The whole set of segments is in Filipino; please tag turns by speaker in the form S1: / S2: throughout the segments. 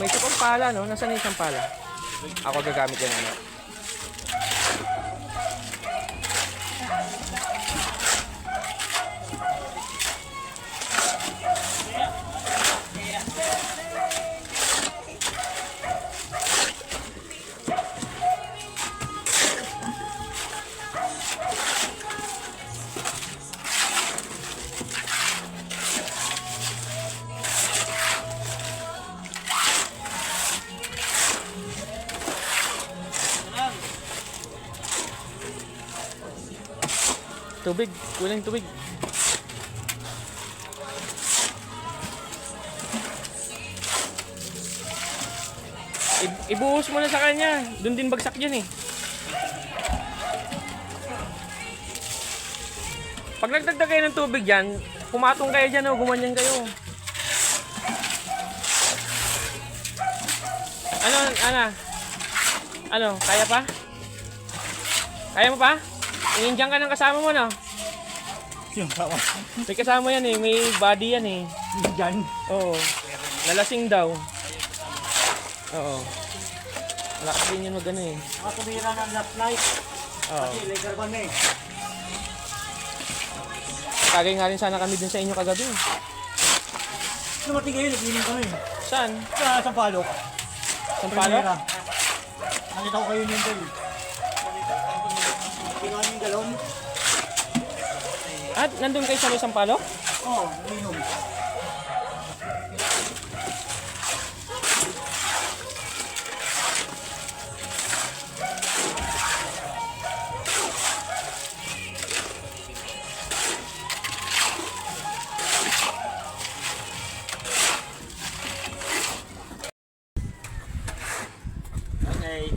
S1: May isa pala, no? Nasaan yung isang pala? Ako gagamit yan, ano? Tubig. Kulang tubig. I- ibuhos mo na sa kanya. Doon din bagsak yan eh. Pag nagdagdag kayo ng tubig yan, pumatong kayo dyan o gumanyan kayo. Ano, ana? Ano, kaya pa? Kaya mo pa? Iindiyan ka ng kasama mo, no?
S2: Yung kawa.
S1: May kasama yan eh, may body yan eh.
S2: Diyan.
S1: Oo. Nalasing daw. Oo. Lakas din yun mag ano eh.
S2: Mga tumira ng last night.
S1: Oo.
S2: Kasi laser ban eh.
S1: Kagay nga rin sana kami dun sa inyo kagabi.
S2: Dumating kayo, nag-inom kami.
S1: Saan?
S2: Sa Sampalok.
S1: Sampalo?
S2: Primera. Nakita ko kayo nito eh.
S1: At nandun kayo sa may Sampalo?
S2: Oo, oh.
S3: Okay.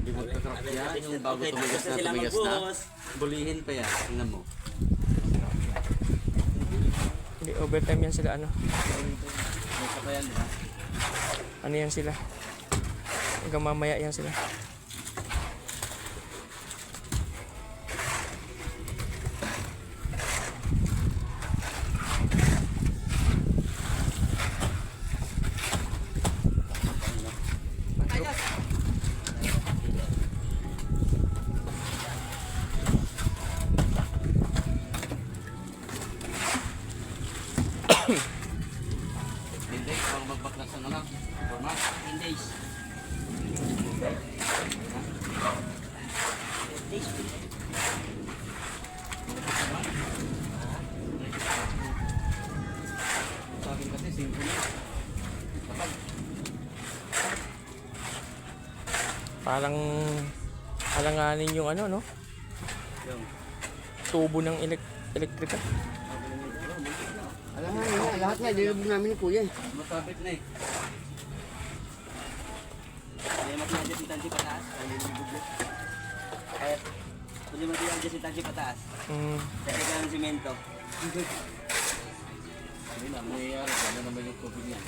S4: Hindi mo yan. Yung bago tumigas na tumigas na. Bulihin pa yan. Tingnan mo.
S1: Hindi, overtime yan sila ano. Ano yan sila? Hanggang mamaya yan sila.
S4: Magbaklas na lang. Forma.
S3: 10 days.
S4: Sa akin kasi, simple na. Kapag
S1: Parang alanganin yung ano, no?
S4: yung
S1: Tubo ng elek elektrika.
S5: Alam nga, yun, lahat nga, nilubog namin ni Kuya. eh.
S4: masabit na eh.
S3: Kaya matiyan si Tanji pataas. Kaya yung bublo. Kaya matiyan si Tanji pataas. Kaya ka ng simento.
S4: Hindi na, may ano, naman yung tubig niya.